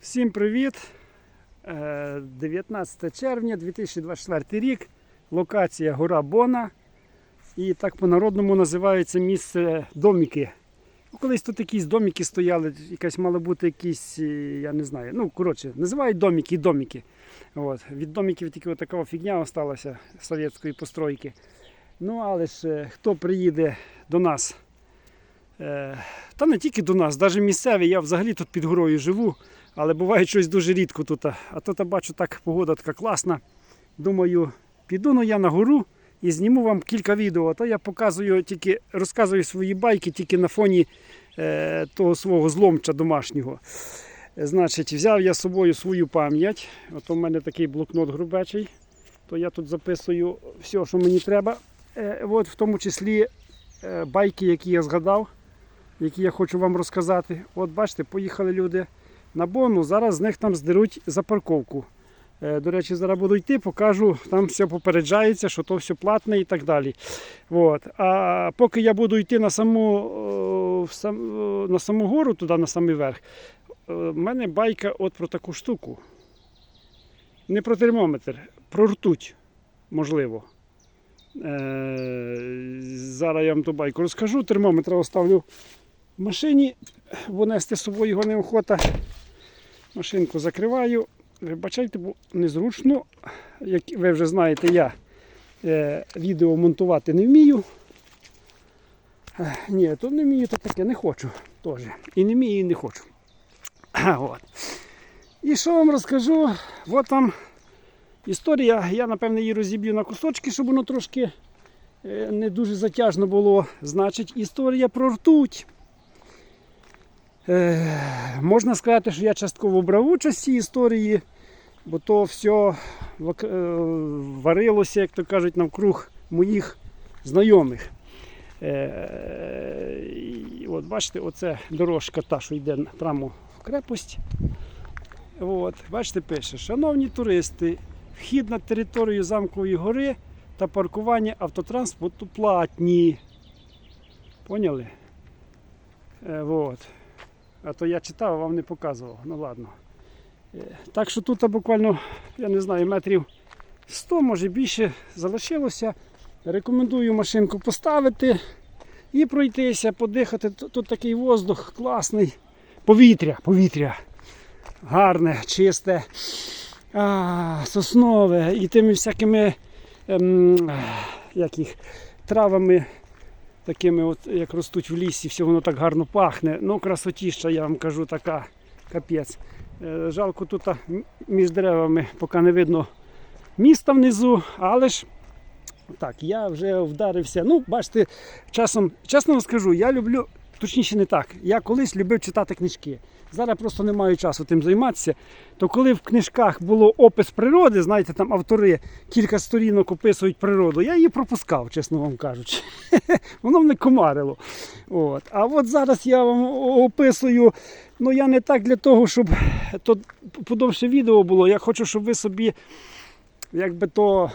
Всім привіт! Е, 19 червня 2024 рік. Локація Гора Бона. І так по-народному називається місце доміки. Ну, Колись тут якісь доміки стояли, якась мала бути якісь, е, я не знаю. Ну, коротше, називають доміки і доміки. От. Від доміків тільки така фігня осталася совєтської постройки. Ну, але ж е, хто приїде до нас? Е, Та не тільки до нас, навіть місцеві. Я взагалі тут під горою живу, але буває щось дуже рідко тут. А тут я бачу так, погода така класна. Думаю, піду ну я на гору і зніму вам кілька відео. А то я показую тільки розказую свої байки тільки на фоні е, того свого зломча домашнього. Значить, взяв я з собою свою пам'ять. От у мене такий блокнот грубечий. То я тут записую все, що мені треба. Е, от в тому числі е, байки, які я згадав, які я хочу вам розказати. От бачите, поїхали люди на Бону. Зараз з них там здеруть за парковку. Е, До речі, зараз буду йти, покажу, там все попереджається, що то все платне і так далі. От. А поки я буду йти на саму, на саму гору, туди на самий верх, е, в мене байка от про таку штуку. Не про термометр, про ртуть, можливо. Е, зараз я вам ту байку розкажу. Термометр оставлю в машині, бо нести з собою його неохота. Машинку закриваю. Вибачайте, бо незручно. Як ви вже знаєте, я е, відео монтувати не вмію. Ні, то не вмію, то таке не хочу теж. І не вмію, і не хочу. От. І що вам розкажу? От вам історія. Я, напевне, її розіб'ю на кусочки, щоб воно трошки е, не дуже затяжно було. Значить, історія про ртуть. Е, можна сказати, що я частково брав участь в цій історії, бо то все варилося, як то кажуть, навкруг моїх знайомих. Е, от бачите, оце дорожка та, що йде прямо в крепость. От, бачите, пише, шановні туристи, вхід на територію замкової гори та паркування автотранспорту платні. Поняли? Е, от. А то я читав, а вам не показував. Ну ладно. Е, Так що тут буквально, я не знаю, метрів 100, може більше залишилося. Рекомендую машинку поставити і пройтися, подихати. Тут, тут такий воздух класний. Повітря, повітря. Гарне, чисте, а, соснове і тими всякими ем, як їх, травами такими, от, як ростуть в лісі, все воно так гарно пахне. Ну, красотіща, я вам кажу, така капець. Е, Жалко тут між деревами, поки не видно міста внизу, але ж так, я вже вдарився. Ну, бачите, часом, чесно вам скажу, я люблю, точніше не так. Я колись любив читати книжки. Зараз просто не маю часу тим займатися. То коли в книжках було опис природи, знаєте, там автори кілька сторінок описують природу, я її пропускав, чесно вам кажучи. Воно мене комарило. От. А от зараз я вам описую. Ну я не так для того, щоб то подовше відео було. Я хочу, щоб ви собі, якби то.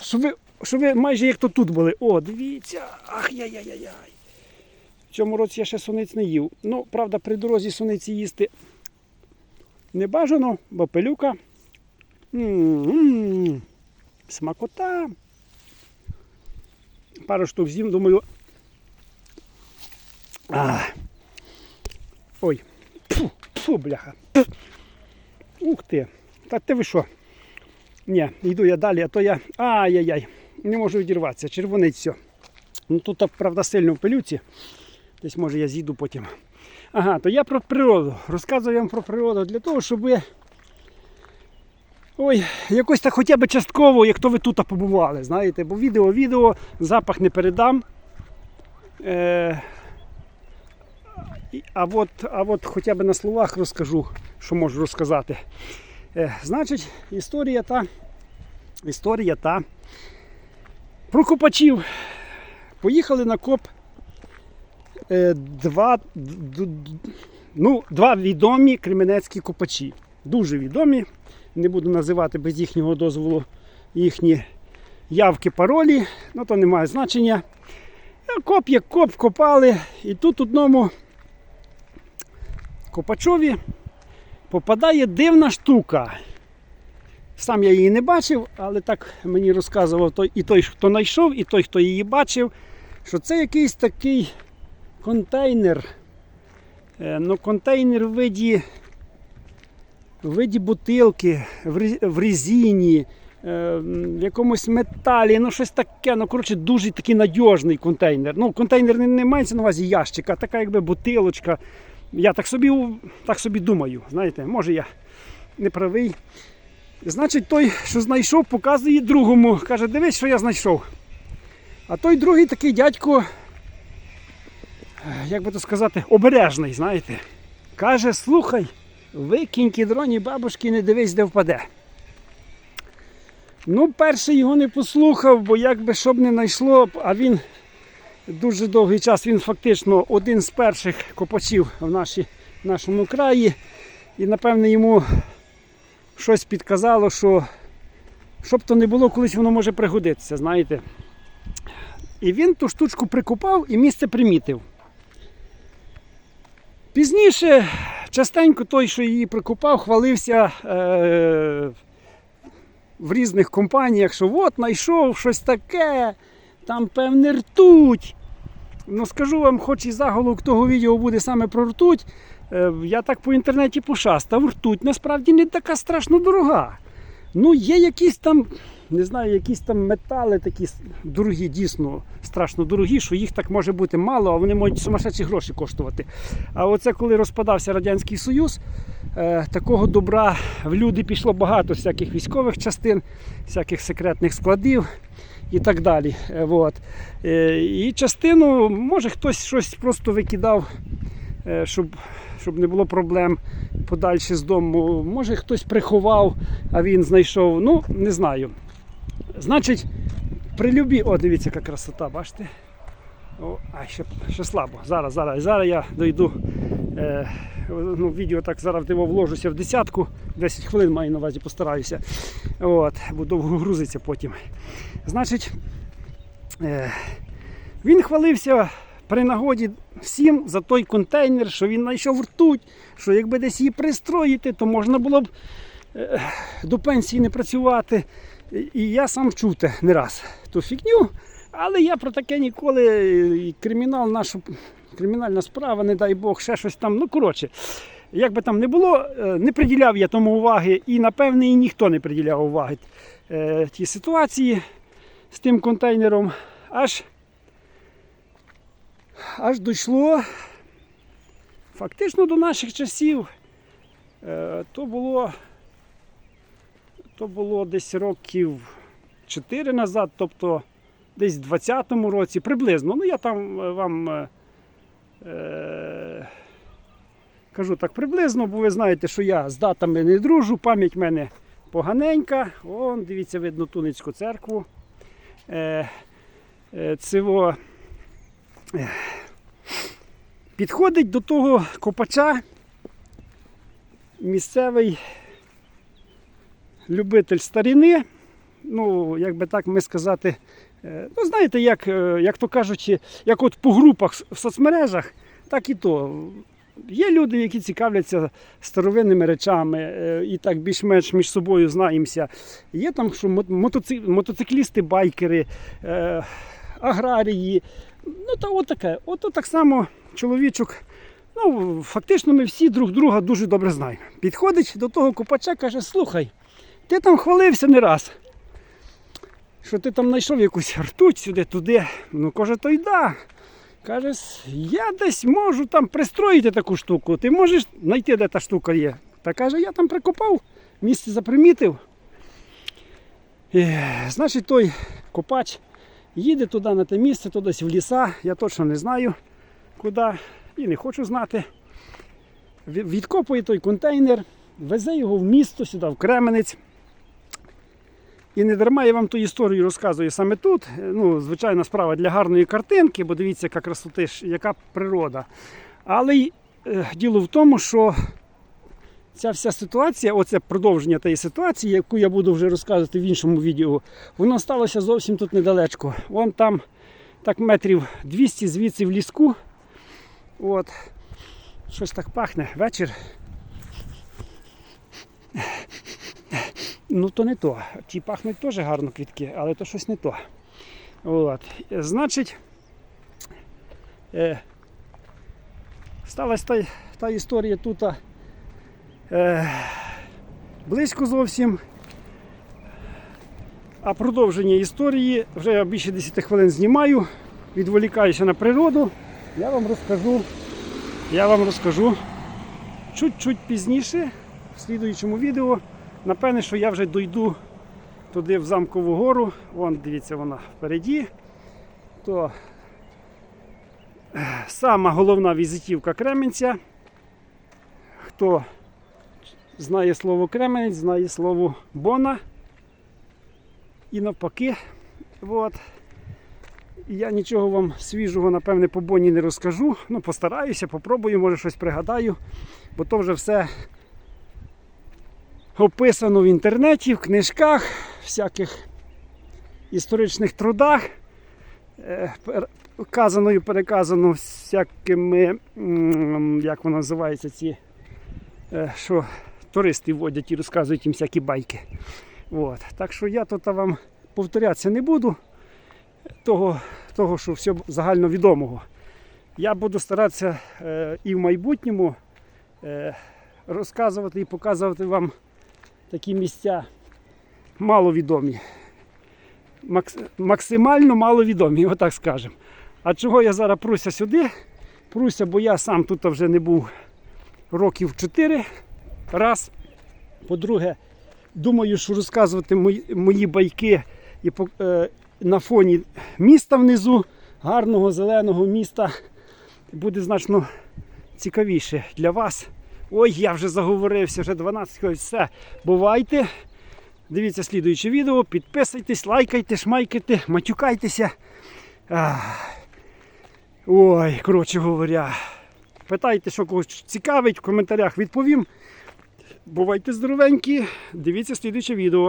Щоб ви, щоб ви майже як то тут були. О, дивіться! Ах яй-яй-яй. В цьому році я ще суниць не їв. Ну, правда, при дорозі суниці їсти не бажано, бо пилюка. М-м-м. Смакота. Пару штук з'їм, думаю. А. Ой. Фу, фу, бляха. Ух ти. Та ти ви що? Ні, йду я далі, а то я. Ай-яй-яй. Не можу відірватися. Червонить все. Ну тут, правда, сильно в пилюці. Десь може я з'їду потім. Ага, то я про природу. Розказую вам про природу для того, щоб ви. Ой, якось так хоча б частково, як то ви тут побували, знаєте, бо відео, відео, запах не передам. Е, а, от, а от хоча б на словах розкажу, що можу розказати. Е, значить, історія та. Історія та. Про копачів. Поїхали на коп два, д- д- ну, два відомі кременецькі копачі. Дуже відомі. Не буду називати без їхнього дозволу їхні явки, паролі, ну то не має значення. Е, Коп як коп копали, і тут одному Копачові попадає дивна штука. Сам я її не бачив, але так мені розказував той, і той, хто знайшов, і той, хто її бачив, що це якийсь такий контейнер. Е, Ну, контейнер в виді, в виді бутилки, в резині, е, в якомусь металі, ну щось таке. Ну, коротше, дуже такий надіжний контейнер. Ну, контейнер не, не мається на увазі ящика, така якби бутилочка. Я так собі, так собі думаю, знаєте, може я не правий. Значить, той, що знайшов, показує другому. Каже, дивись, що я знайшов. А той другий такий дядько, як би то сказати, обережний, знаєте. Каже, слухай, викинь кідроні бабушки, не дивись, де впаде. Ну, перший його не послухав, бо якби щоб не знайшло, а він дуже довгий час, він фактично один з перших копачів в, наші, в нашому краї. І напевне йому щось підказало, що щоб то не було, колись воно може пригодитися, знаєте. І він ту штучку прикопав і місце примітив. Пізніше частенько той, що її прикопав, хвалився е- в різних компаніях, що от знайшов щось таке, там певне ртуть. Ну скажу вам, хоч і заголовок того відео буде саме про ртуть, е, я так по інтернеті пошастав, ртуть насправді не така страшно дорога. Ну, є якісь там, не знаю, якісь там метали такі дорогі, дійсно страшно дорогі, що їх так може бути мало, а вони можуть сумасшедші гроші коштувати. А оце коли розпадався Радянський Союз, е, такого добра в люди пішло багато всяких військових частин, всяких секретних складів і так далі. Е, Вот. Е, І частину, може хтось щось просто викидав, щоб, щоб не було проблем подальше з дому. Може хтось приховав, а він знайшов. Ну, не знаю. Значить, при любі. О, дивіться, яка красота, бачите? О, а ще, ще слабо. Зараз, зараз, зараз я дойду. Е, ну, відео так зараз його вложуся в десятку. 10 хвилин маю на увазі, постараюся. От, бо довго грузиться потім. Значить, е, він хвалився при нагоді всім за той контейнер, що він знайшов ртуть, що якби десь її пристроїти, то можна було б е, до пенсії не працювати. І- я сам чув те не раз ту фігню, але я про таке ніколи і кримінал нашу. Кримінальна справа, не дай Бог, ще щось там. Ну, коротше, як би там не було, е, не приділяв я тому уваги, і напевне і ніхто не приділяв уваги е, тій ситуації з тим контейнером. Аж, аж дійшло фактично до наших часів. Е, то було, то було десь років 4 назад, тобто десь в 20-му році, приблизно. Ну, я там е, вам. е, Е, кажу так приблизно, бо ви знаєте, що я з датами не дружу, пам'ять в мене поганенька. Вон, дивіться, видно Туницьку церкву. Е, е, цього, підходить до того копача місцевий любитель старини. Ну, як би так ми сказати, Е, Ну, знаєте, як, е, як то кажучи, як от по групах в соцмережах, так і то. Є люди, які цікавляться старовинними речами е, і так більш-менш між собою знаємося. Є там що мо- мотоциклісти, байкери, аграрії. Ну, та от таке. От так само чоловічок. Ну, фактично ми всі друг друга дуже добре знаємо. Підходить до того копача, каже: слухай, ти там хвалився не раз що ти там знайшов якусь ртуть сюди, туди. Ну, каже, то й да. Каже, я десь можу там пристроїти таку штуку. Ти можеш знайти, де та штука є. Та каже, я там прикопав, місце запримітив. І, значить, той копач їде туди на те місце, то десь в ліса. Я точно не знаю куди і не хочу знати. Відкопує той контейнер, везе його в місто, сюди, в Кременець. І не дарма я вам ту історію розказую саме тут. Ну, звичайна справа для гарної картинки, бо дивіться, яка красоти, яка природа. Але е, діло в тому, що ця вся ситуація, оце продовження тієї ситуації, яку я буду вже розказувати в іншому відео, воно сталося зовсім тут недалечко. Вон там так метрів 200 звідси в ліску. От. Щось так пахне. Вечір. Ну, то не то. Ті пахнуть теж гарно квітки, але то щось не то. От. Значить, е, сталася та, та історія тут близько зовсім. А продовження історії вже я більше 10 хвилин знімаю, відволікаюся на природу. Я вам розкажу, я вам розкажу чуть-чуть пізніше, в слідуючому відео. Напевне, що я вже дойду туди в замкову гору. Вон, дивіться, вона впереді. То сама головна візитівка Кременця. Хто знає слово Кременець, знає слово Бона. І навпаки. От. Я нічого вам свіжого, напевне, по Боні не розкажу. Ну, постараюся, попробую, може щось пригадаю, бо то вже все описано в інтернеті, в книжках, всяких історичних трудах. Е, Казано і переказано всякими, як воно називається, ці, е, що туристи водять і розказують їм всякі байки. От. Так що я тут вам повторятися не буду того, того що все загальновідомого. Я буду старатися е, і в майбутньому е, розказувати і показувати вам такі місця маловідомі. Макс, максимально маловідомі, отак скажемо. А чого я зараз пруся сюди? Пруся, бо я сам тут вже не був років 4 раз. По-друге, думаю, що розказувати мої, мої байки і е, на фоні міста внизу, гарного зеленого міста, буде значно цікавіше для вас. Ой, я вже заговорився, вже 12 хвилин. Все, бувайте. Дивіться слідуюче відео, підписуйтесь, лайкайте, шмайкайте, матюкайтеся. Ой, коротше говоря. Питайте, що когось цікавить, в коментарях відповім. Бувайте здоровенькі, дивіться слідуюче відео.